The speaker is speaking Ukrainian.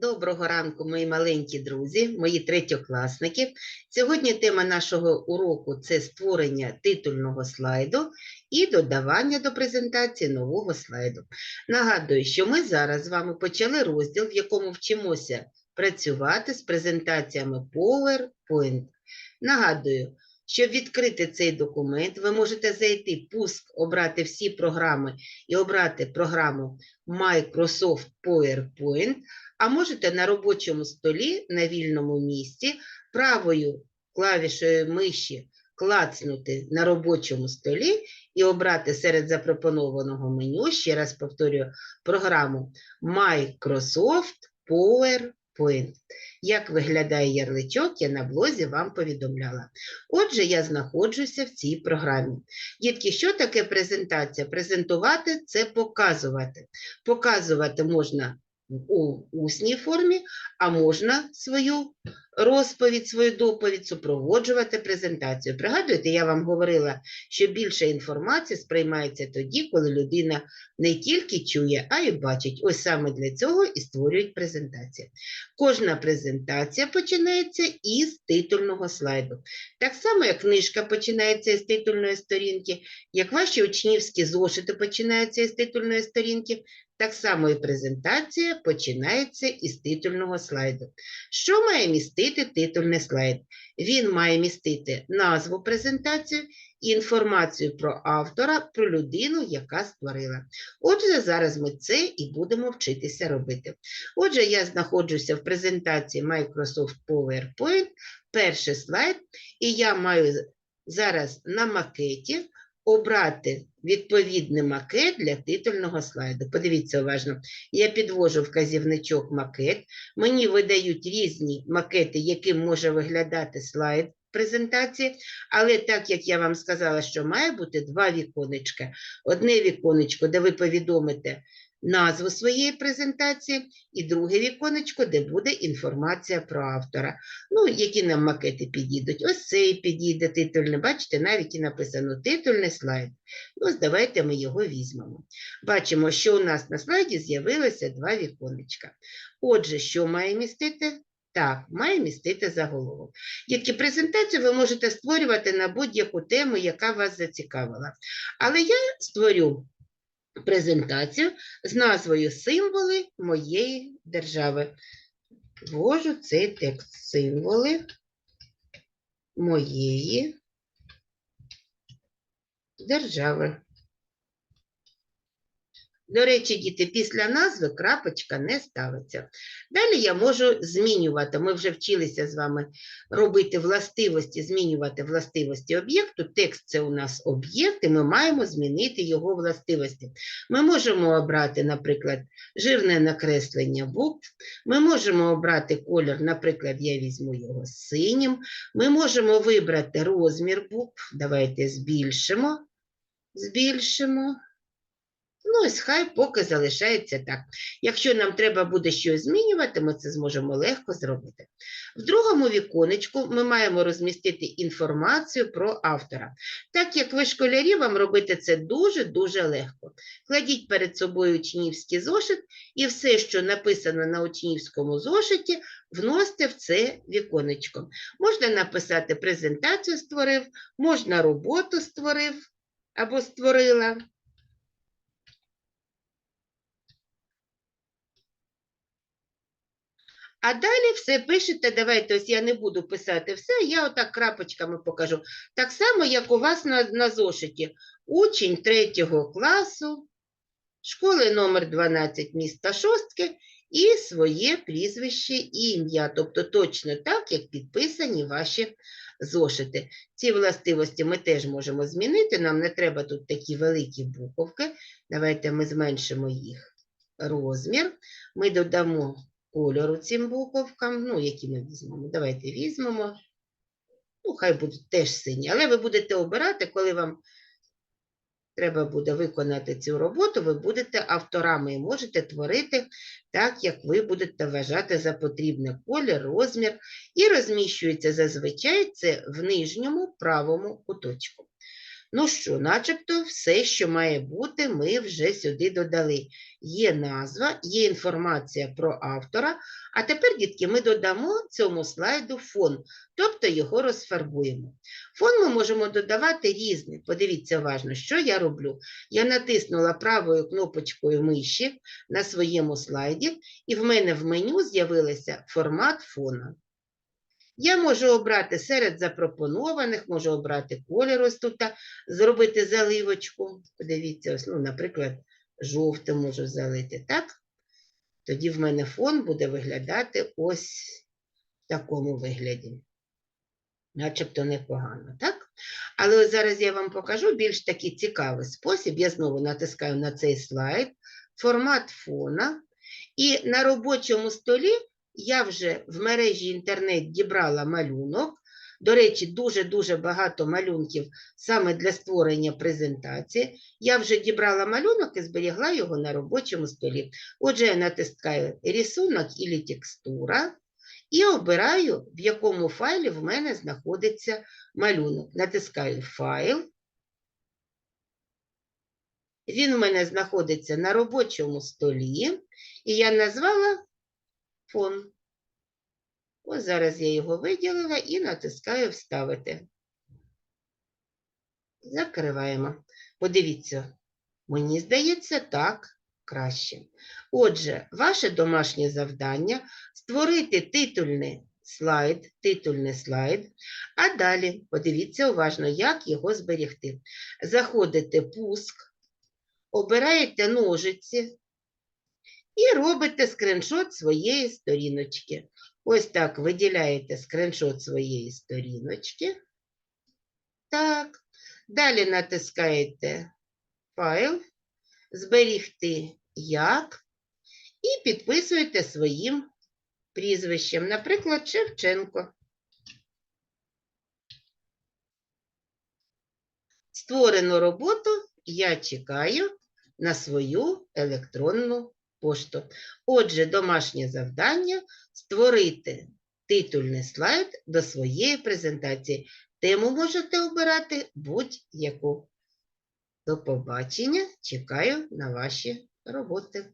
Доброго ранку, мої маленькі друзі, мої третьокласники. Сьогодні тема нашого уроку це створення титульного слайду і додавання до презентації нового слайду. Нагадую, що ми зараз з вами почали розділ, в якому вчимося працювати з презентаціями PowerPoint. Нагадую, щоб відкрити цей документ, ви можете зайти пуск, обрати всі програми і обрати програму Microsoft PowerPoint, а можете на робочому столі на вільному місці правою клавішою миші клацнути на робочому столі і обрати серед запропонованого меню, ще раз повторюю, програму Microsoft PowerPoint. Як виглядає ярличок, я на блозі вам повідомляла. Отже, я знаходжуся в цій програмі. Дітки, що таке презентація? Презентувати це показувати. Показувати можна у усній формі, а можна свою розповідь, свою доповідь супроводжувати презентацію. Пригадуєте, я вам говорила, що більше інформації сприймається тоді, коли людина не тільки чує, а й бачить. Ось саме для цього і створюють презентації. Кожна презентація починається із титульного слайду. Так само, як книжка починається із титульної сторінки, як ваші учнівські зошити починаються із титульної сторінки, так само і презентація починається із титульного слайду. Що має містити титульний слайд? Він має містити назву презентації, інформацію про автора, про людину, яка створила. Отже, зараз ми це і будемо вчитися робити. Отже, я знаходжуся в презентації Microsoft PowerPoint, перший слайд, і я маю зараз на макеті обрати відповідний макет для титульного слайду. Подивіться уважно, я підвожу вказівничок макет, мені видають різні макети, яким може виглядати слайд презентації, але так як я вам сказала, що має бути два віконечка. Одне віконечко, де ви повідомите назву своєї презентації, і друге віконечко, де буде інформація про автора. Ну, які нам макети підійдуть. Ось цей підійде титульний. Бачите, навіть і написано титульний слайд. Ну, давайте ми його візьмемо. Бачимо, що у нас на слайді з'явилося два віконечка. Отже, що має містити? Так, має містити заголовок. Які презентацію ви можете створювати на будь-яку тему, яка вас зацікавила. Але я створю презентацію з назвою Символи моєї держави. Ввожу цей текст символи моєї держави. До речі, діти, після назви крапочка не ставиться. Далі я можу змінювати. Ми вже вчилися з вами робити властивості, змінювати властивості об'єкту. Текст це у нас об'єкт, і ми маємо змінити його властивості. Ми можемо обрати, наприклад, жирне накреслення букв. Ми можемо обрати колір, наприклад, я візьму його синім. Ми можемо вибрати розмір букв. Давайте збільшимо. Збільшимо. Ну, ось хай поки залишається так. Якщо нам треба буде щось змінювати, ми це зможемо легко зробити. В другому віконечку ми маємо розмістити інформацію про автора. Так як ви школярі, вам робити це дуже-дуже легко. Кладіть перед собою учнівський зошит і все, що написано на учнівському зошиті, вносите в це віконечко. Можна написати презентацію створив, можна роботу створив або створила. А далі все пишете, давайте, ось я не буду писати все, я отак крапочками покажу. Так само, як у вас на, на зошиті. Учень третього класу, школи номер 12 міста Шостки і своє прізвище і ім'я. Тобто точно так, як підписані ваші зошити. Ці властивості ми теж можемо змінити, нам не треба тут такі великі буковки. Давайте ми зменшимо їх розмір. Ми додамо кольору цим буковкам, ну, які ми візьмемо. Давайте візьмемо. Ну, хай будуть теж сині, але ви будете обирати, коли вам треба буде виконати цю роботу, ви будете авторами і можете творити так, як ви будете вважати за потрібне колір, розмір, і розміщується зазвичай це в нижньому правому куточку. Ну що, начебто все, що має бути, ми вже сюди додали. Є назва, є інформація про автора, а тепер, дітки, ми додамо цьому слайду фон, тобто його розфарбуємо. Фон ми можемо додавати різний. Подивіться уважно, що я роблю. Я натиснула правою кнопочкою миші на своєму слайді, і в мене в меню з'явився формат фона. Я можу обрати серед запропонованих, можу обрати колір ось тут, зробити заливочку. Подивіться, ось, ну, наприклад, жовтим можу залити, так? Тоді в мене фон буде виглядати ось в такому вигляді. Начебто непогано, так? Але ось зараз я вам покажу більш такий цікавий спосіб. Я знову натискаю на цей слайд, формат фона, і на робочому столі я вже в мережі інтернет дібрала малюнок. До речі, дуже-дуже багато малюнків саме для створення презентації. Я вже дібрала малюнок і зберігла його на робочому столі. Отже, я натискаю рисунок і текстура і обираю, в якому файлі в мене знаходиться малюнок. Натискаю файл. Він у мене знаходиться на робочому столі, і я назвала фон. Ось зараз я його виділила і натискаю Вставити. Закриваємо. Подивіться, мені здається, так краще. Отже, ваше домашнє завдання створити титульний слайд, титульний слайд, а далі подивіться уважно, як його зберегти. Заходите пуск, обираєте ножиці і робите скриншот своєї сторіночки. Ось так виділяєте скриншот своєї сторіночки. Так. Далі натискаєте файл, зберігти як і підписуєте своїм прізвищем, наприклад, Шевченко. Створену роботу я чекаю на свою електронну пошту. Отже, домашнє завдання створити титульний слайд до своєї презентації. Тему можете обирати будь-яку. До побачення. Чекаю на ваші роботи.